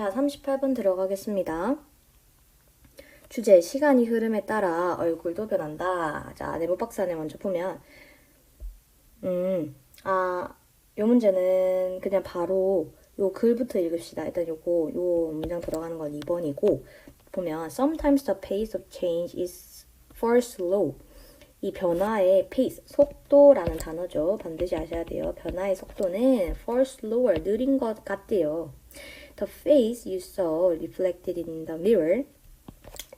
자, 38번 들어가겠습니다. 주제, 시간이 흐름에 따라 얼굴도 변한다. 자, 네모 박스 안에 먼저 보면, 음, 아, 요 문제는 그냥 바로 요 글부터 읽읍시다. 일단 요거, 요 문장 들어가는 건 2번이고, 보면, sometimes the pace of change is for slow. 이 변화의 pace, 속도라는 단어죠. 반드시 아셔야 돼요. 변화의 속도는 for slower, 느린 것 같대요. The face you saw reflected in the mirror.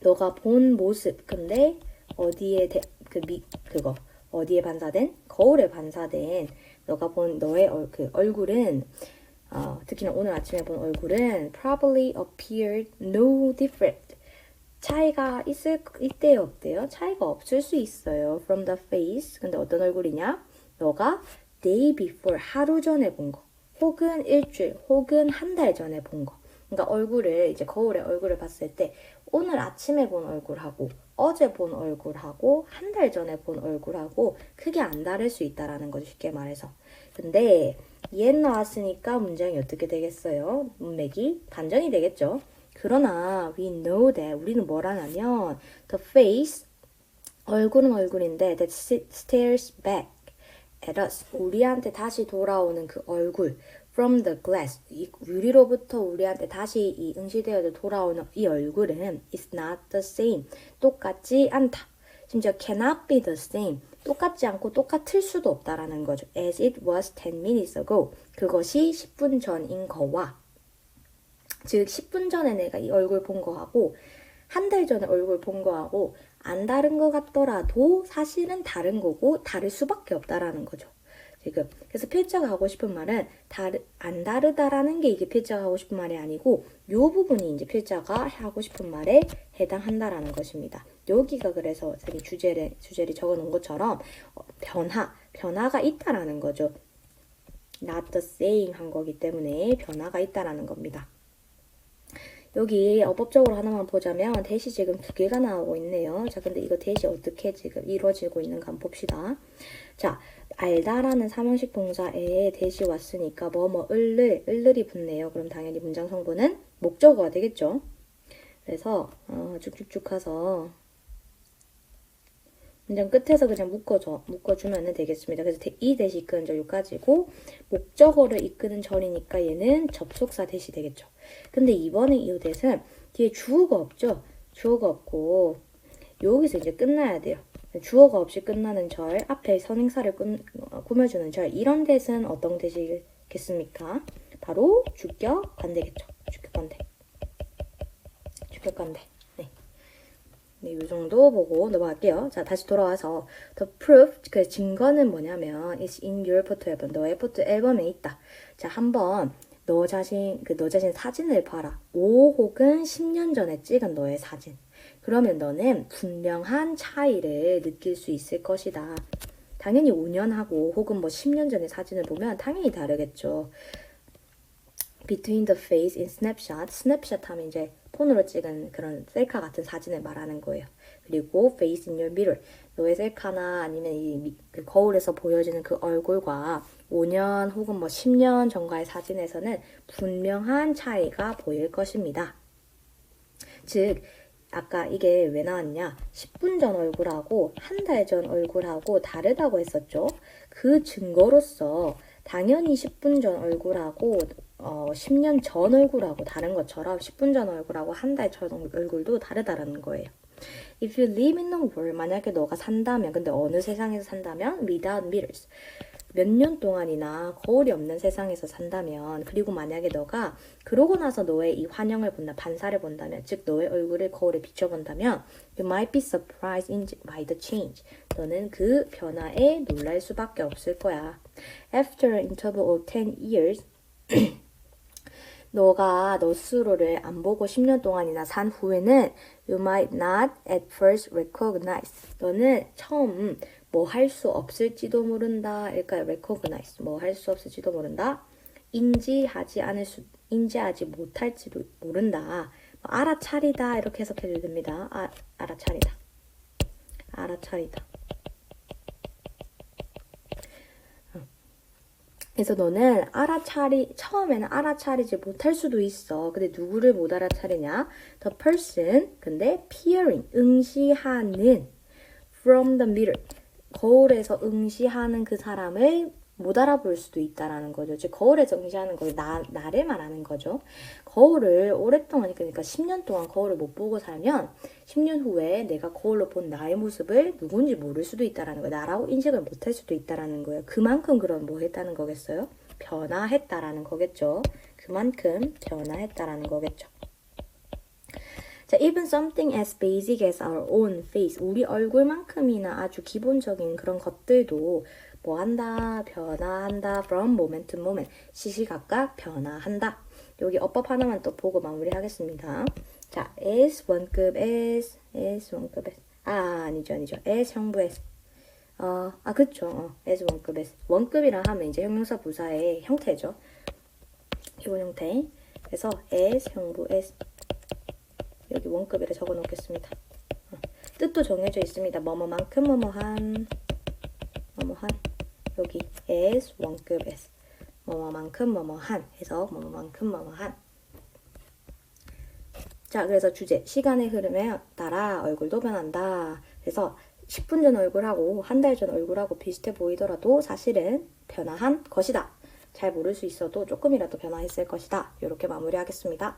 너가 본 모습. 근데 어디에 대, 그 미, 그거 어디에 반사된? 거울에 반사된 너가 본 너의 얼, 그 얼굴은 어, 특히나 오늘 아침에 본 얼굴은 probably appeared no different. 차이가 있을 있대요, 없대요? 차이가 없을 수 있어요. From the face. 근데 어떤 얼굴이냐? 너가 day before 하루 전에 본 거. 혹은 일주일, 혹은 한 달 전에 본 거. 그러니까 얼굴을 이제 거울에 얼굴을 봤을 때 오늘 아침에 본 얼굴하고 어제 본 얼굴하고 한 달 전에 본 얼굴하고 크게 안 다를 수 있다라는 거죠. 쉽게 말해서. 근데 얘 나왔으니까 문장이 어떻게 되겠어요? 문맥이 반전이 되겠죠. 그러나 we know that 우리는 뭐라냐면 the face 얼굴은 얼굴인데 that stares back at us 우리한테 다시 돌아오는 그 얼굴 from the glass 이 유리로부터 우리한테 다시 이 응시되어 돌아오는 이 얼굴은 is not the same 똑같지 않다 심지어 cannot be the same 똑같지 않고 똑같을 수도 없다라는 거죠 as it was 10 minutes ago 그것이 10분 전인 거와 즉 10분 전에 내가 이 얼굴 본 거하고 한 달 전에 얼굴 본 거하고 안 다른 것 같더라도 사실은 다른 거고 다를 수밖에 없다라는 거죠. 지금 그래서 필자가 하고 싶은 말은 다르, 안 다르다라는 게 이게 필자가 하고 싶은 말이 아니고 요 부분이 이제 필자가 하고 싶은 말에 해당한다라는 것입니다. 여기가 그래서 저기 주제를 주제를 적어 놓은 것처럼 어, 변화 변화가 있다라는 거죠. not the same 한 거기 때문에 변화가 있다라는 겁니다. 여기 어법적으로 하나만 보자면 대시 지금 두 개가 나오고 있네요. 자, 근데 이거 대시 어떻게 지금 이루어지고 있는가 한번 봅시다. 자, 알다라는 삼형식 동사에 대시 왔으니까 뭐뭐 을를 을들이 붙네요. 그럼 당연히 문장 성분은 목적어가 되겠죠. 그래서 어, 쭉쭉쭉 가서 문장 끝에서 그냥 묶어줘, 묶어주면 되겠습니다. 그래서 이 대시 이끄는 절 여기까지고 목적어를 이끄는 절이니까 얘는 접속사 대시 되겠죠. 근데 이번에 이 대신 뒤에 주어가 없죠. 주어가 없고 여기서 이제 끝나야 돼요. 주어가 없이 끝나는 절, 앞에 선행사를 꾸, 어, 꾸며주는 절 이런 대신 어떤 대시겠습니까? 바로 주격 관대겠죠. 주격 관대. 주격 관대. 네, 이 정도 보고 넘어갈게요. 자, 다시 돌아와서 the proof, 그 증거는 뭐냐면 is in your photo 앨범, 너의 포토 앨범에 있다. 자, 한번 너 자신, 그 너 자신 사진을 봐라. 5 혹은 10년 전에 찍은 너의 사진. 그러면 너는 분명한 차이를 느낄 수 있을 것이다. 당연히 5년하고 혹은 뭐 10년 전의 사진을 보면 당연히 다르겠죠. Between the face in snapshot, snapshot 하면 이제 폰으로 찍은 그런 셀카 같은 사진을 말하는 거예요. 그리고 face in your mirror, 너의 셀카나 아니면 이그 거울에서 보여지는 그 얼굴과 5년 혹은 뭐 10년 전과의 사진에서는 분명한 차이가 보일 것입니다. 즉, 아까 이게 왜 나왔냐? 10분 전 얼굴하고 한 달 전 얼굴하고 다르다고 했었죠. 그 증거로서 당연히 10분 전 얼굴하고 어, 10년 전 얼굴하고 다른 것처럼 10분 전 얼굴하고 한 달 전 얼굴도 다르다라는 거예요. If you live in a world, 만약에 너가 산다면, 근데 어느 세상에서 산다면 without mirrors. 몇 년 동안이나 거울이 없는 세상에서 산다면, 그리고 만약에 너가 그러고 나서 너의 이 환영을 본다, 반사를 본다면, 즉 너의 얼굴을 거울에 비춰본다면, you might be surprised by the change. 너는 그 변화에 놀랄 수밖에 없을 거야. After an interval of 10 years, 너가 너 스스로를 안 보고 10년 동안이나 산 후에는 you might not at first recognize. 너는 처음 뭐 할 수 없을지도 모른다. 그러니까 recognize. 뭐 할 수 없을지도 모른다. 인지하지 않을 수, 인지하지 못할지도 모른다. 뭐 알아차리다. 이렇게 해석해도 됩니다. 아, 알아차리다. 알아차리다. 그래서 너는 알아차리 처음에는 알아차리지 못할 수도 있어. 근데 누구를 못 알아차리냐? The person 근데 peering 응시하는 from the mirror 거울에서 응시하는 그 사람을 못 알아볼 수도 있다라는 거죠. 즉 거울에서 응시하는 거 나, 나를 말하는 거죠. 거울을 오랫동안 그러니까 10년 동안 거울을 못 보고 살면 10년 후에 내가 거울로 본 나의 모습을 누군지 모를 수도 있다라는 거예요. 나라고 인식을 못할 수도 있다라는 거예요. 그만큼 그런 뭐 했다는 거겠어요? 변화했다라는 거겠죠. 그만큼 변화했다라는 거겠죠. 자, even something as basic as our own face, 우리 얼굴만큼이나 아주 기본적인 그런 것들도 뭐 한다, 변화한다, from moment to moment, 시시각각 변화한다. 여기 어법 하나만 또 보고 마무리하겠습니다. 자, as 원급 as, as 원급 as, 아 아니죠 아니죠, as 형부 as. 어, 아 그쵸, 어, as 원급 as. 원급이라 하면 이제 형용사 부사의 형태죠. 기본 형태. 그래서 as 형부 as. 여기 원급이라 적어 놓겠습니다. 어, 뜻도 정해져 있습니다. 뭐뭐만큼 뭐뭐한 뭐뭐한 여기 as 원급 as 뭐뭐만큼 뭐뭐한 해서 뭐뭐만큼 뭐뭐한 자 그래서 주제 시간의 흐름에 따라 얼굴도 변한다. 그래서 10분 전 얼굴하고 한 달 전 얼굴하고 비슷해 보이더라도 사실은 변화한 것이다. 잘 모를 수 있어도 조금이라도 변화했을 것이다. 이렇게 마무리하겠습니다.